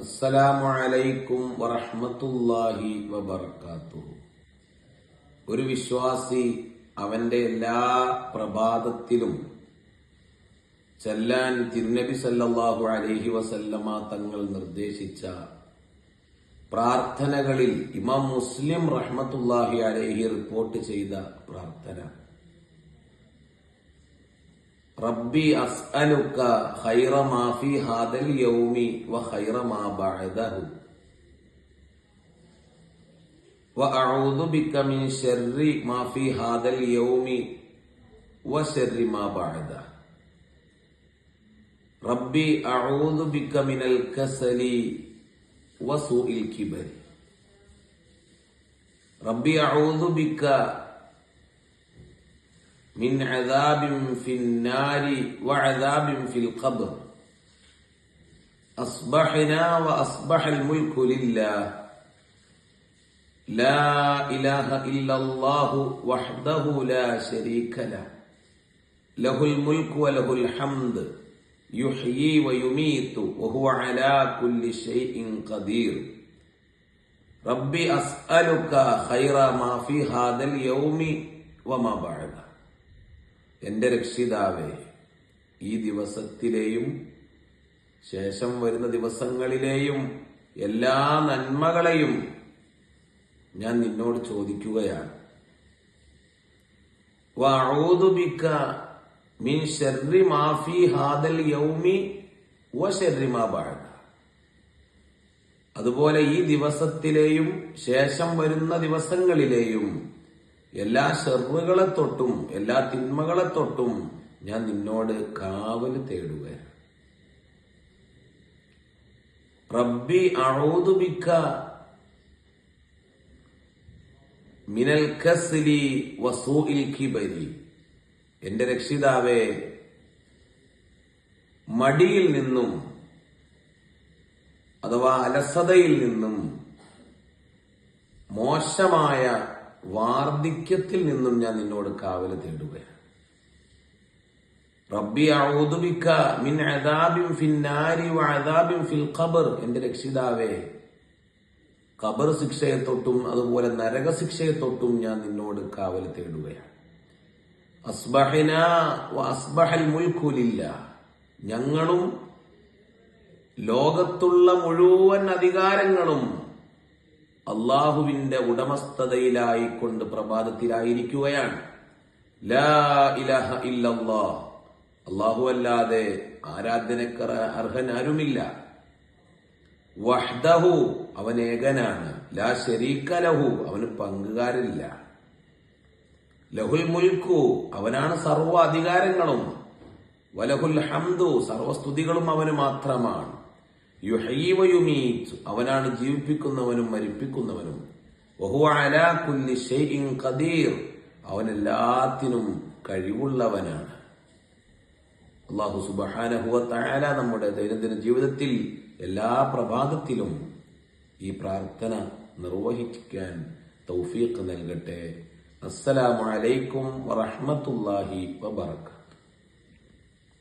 അസ്സലാമു അലൈക്കും വറഹ്മത്തുള്ളാഹി വബർക്കാത്തുഹു ഒരു വിശ്വാസി അവന്റെ എല്ലാ പ്രഭാതത്തിലും ചെല്ലാൻ തിരുനബി സല്ലല്ലാഹു അലൈഹി വസല്ലമ തങ്ങൾ നിർദ്ദേശിച്ച പ്രാർത്ഥനകളിൽ ഇമാം മുസ്ലിം റഹ്മത്തുള്ളാഹി അലൈഹി റിപ്പോർട്ട് ചെയ്ത പ്രാർത്ഥന. ربي أسألك خير ما في هذا اليوم وخير ما بعده. وأعوذ بك من شر ما في هذا اليوم وشر ما بعده. ربي أعوذ بك من الكسل وسوء الكبر. ربي أعوذ بك من عذاب في النار وعذاب في القبر. أصبحنا وأصبح الملك لله. لا إله إلا الله وحده لا شريك له. له الملك وله الحمد. يحيي ويميت وهو على كل شيء قدير. ربي أسألك خير ما في هذا اليوم وما بعده. എന്റെ രക്ഷിതാവേ ഈ ദിവസത്തിലെയും ശേഷം വരുന്ന ദിവസങ്ങളിലെയും എല്ലാ നന്മകളെയും ഞാൻ നിന്നോട് ചോദിക്കുകയാണ്. മിൻ ശർരി മാ ഫീ ഹാദൽ യൗമി വ ശർരി മാ അതുപോലെ ഈ ദിവസത്തിലെയും ശേഷം വരുന്ന ദിവസങ്ങളിലെയും എല്ലാ ഷെറുകളെ തൊട്ടും എല്ലാ തിന്മകളെ തൊട്ടും ഞാൻ നിന്നോട് കാവൽ തേടുകയാണ്. റബ്ബി ബിക മിനൽ കസ്ലി വസൂഇൽ കിബരി. എന്റെ രക്ഷിതാവേ മടിയിൽ നിന്നും അഥവാ അലസതയിൽ നിന്നും മോശമായ വാർദ്ധക്യത്തിൽ നിന്നും ഞാൻ നിന്നോട് കാവൽ തേടുകയാണ്. റബ്ബി ഔദുബിക്ക മിൻ അദാബിൻ ഫിന്നാരി വ അദാബിൻ ഫിൽ ഖബർ. എന്റെ രക്ഷിതാവേ ഖബർ ശിക്ഷയെ തൊട്ടും അതുപോലെ നരക ശിക്ഷയെ തൊട്ടും ഞാൻ നിന്നോട് കാവൽ തേടുകയാണ്. അസ്ബഹന വ അസ്ബഹൽ മുൽക്കുലില്ല ഞങ്ങളും ലോകത്തുള്ള മുഴുവൻ അധികാരങ്ങളും അള്ളാഹുവിന്റെ ഉടമസ്ഥതയിലായിക്കൊണ്ട് പ്രഭാതത്തിലായിരിക്കുകയാണ്. അള്ളാഹു അല്ലാതെ ആരാധനക്കറ അർഹൻ ആരുമില്ല വഹ്ദഹു അവൻ ഏകനാണ്. ലാ ശരീക്കലഹു ലഹു അവന് പങ്കുകാരില്ല. ലഹുൽ മുൽക്കു അവനാണ് സർവ അധികാരങ്ങളും വലഹുൽ ഹംദു സർവസ്തുതികളും അവന് മാത്രമാണ്. യുഹീവയുമീറ്റ് അവനാണ് ജീവിപ്പിക്കുന്നവനും മരിപ്പിക്കുന്നവനും. ഖദീർ. അവൻ എല്ലാത്തിനും കഴിവുള്ളവനാണ് അള്ളാഹു സുബഹാനഹുവ തആല നമ്മുടെ ദൈനംദിന ജീവിതത്തിൽ എല്ലാ പ്രഭാതത്തിലും ഈ പ്രാർത്ഥന നിർവഹിക്കാൻ തൗഫീഖ് നൽകട്ടെ. അസ്സലാമലൈക്കും വറഹമത്തല്ലാഹി വബറകാതുഹു